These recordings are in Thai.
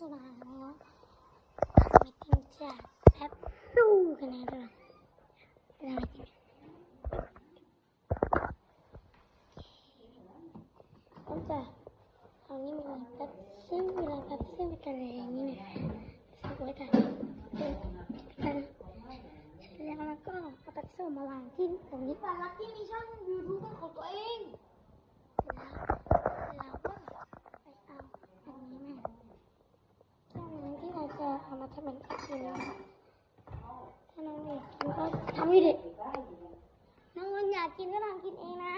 จะมาแล้วมีติงจากแอปสู้กันนะด้วยเราไม่ติงก็จะเอานี่มาแป๊บซึ่งเวลาแป๊บซึ่งไปกันอะไรอย่นี้เนี่ยสักไว้กันกันเสร็จแล้วก็เอาแป๊บซึ่งมาวางที่ตรงนี้แต่ลักที่มีช่องยูทูบเป็นของตัวเองเราก็ไปเอาอันนี้มาแค่นั้น ที่เราจะเอามาทำเป็นกินนะคะถ้าน้องอยากกินก็ทำอยู่ดิน้องมันอยากกินก็ทำกินเองนะ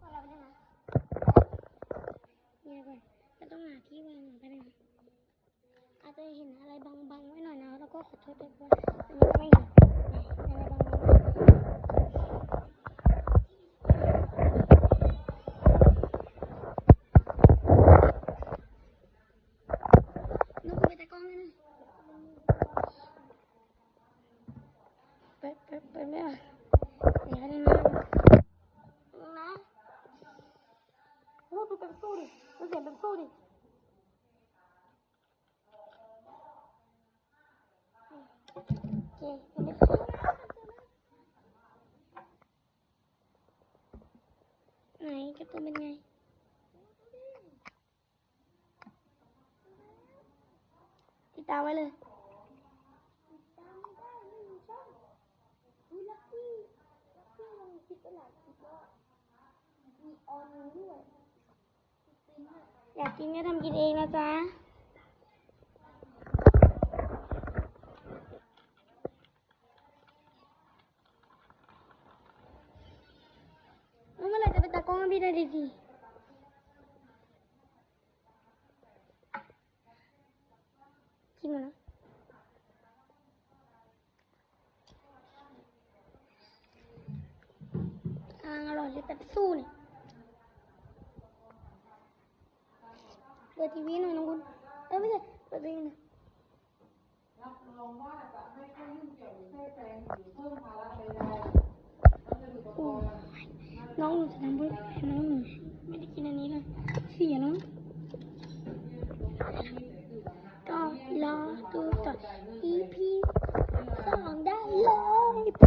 ก็เราได้ไหมเนี่ยก่อนเราต้องหาที่วางก่อนไปบนึงนะอาจจะเห็นอะไรบังๆไว้หน่อยนะ แล้วก็ขอโทษด้วยว่าอันนี้ไม่เห็นเนี่ยอะไรบังๆ ลูกไปตะกล้องเลยนะไป ไปไปไม่ไหวเดี๋ยวนะนะโอ้ดูเป็ อะมีออนด้วยจริงอะอยากกินก็ทำกินเองนะจ๊ะเมื่อไหร่จะเป็นตากล้องให้พี่ได้ดีดีกินมาแล้ว อ่าอร่อยเลยแต่สู้เนี่ยเปิดทีวีหน่อยน้องคุณเอ้ยไม่ใช่เปิดทีวีหน่อยรับรองว่าจะไม่ค่อยยุ่งเกี่ยวหรือแทรกแซงหรือเพิ่มภาระใดๆเราจะอยู่กับโอ้ตัวยน้องหนูจะทำเพื่อน้องหนูไม่ได้กินอันนี้เลยเสียน้องก็รอดูต่อ EP สองได้เลย